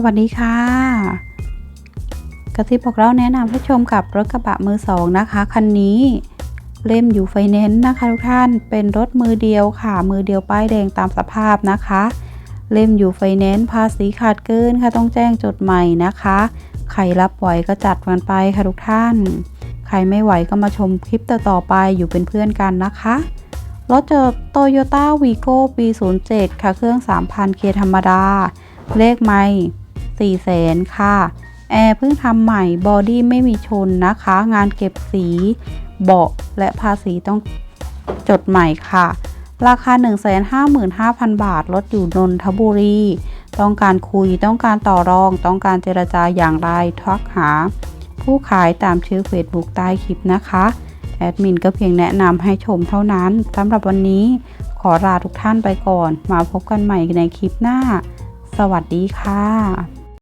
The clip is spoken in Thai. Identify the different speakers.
Speaker 1: สวัสดีค่ะ กระซิบบอกเล่าแนะนำให้ชมกับรถกระบะมือสองนะคะ คันนี้เล่มอยู่ไฟแนนซ์นะคะทุกท่าน เป็นรถมือเดียวค่ะ มือเดียวป้ายแดงตามสภาพนะคะ เล่มอยู่ไฟแนนซ์ภาษีขาดเกินค่ะต้องแจ้งจดใหม่นะคะ ใครรับไหวก็จัดกันไปค่ะทุกท่าน ใครไม่ไหวก็มาชมคลิปต่อๆไปอยู่เป็นเพื่อนกันนะคะรถเจอโตโยต้าวีโก้ปี 07 ค่ะ เครื่อง 3,000เคธรรมดา เลขไม่ 4แสนค่ะ แอร์เพิ่งทำใหม่บอดี้ไม่มีชนนะคะ งานเก็บสี เบาะและภาษีต้องจดใหม่ค่ะ ราคา 155,000 บาทรถอยู่นนทบุรี ต้องการคุยต้องการต่อรอง ต้องการเจรจาอย่างไรทักหา ผู้ขายตามชื่อ Facebook ใต้คลิปนะคะแอดมินก็เพียงแนะนำให้ชมเท่านั้นสำหรับวันนี้ขอลาทุกท่านไปก่อน มาพบกันใหม่ในคลิปหน้า สวัสดีค่ะ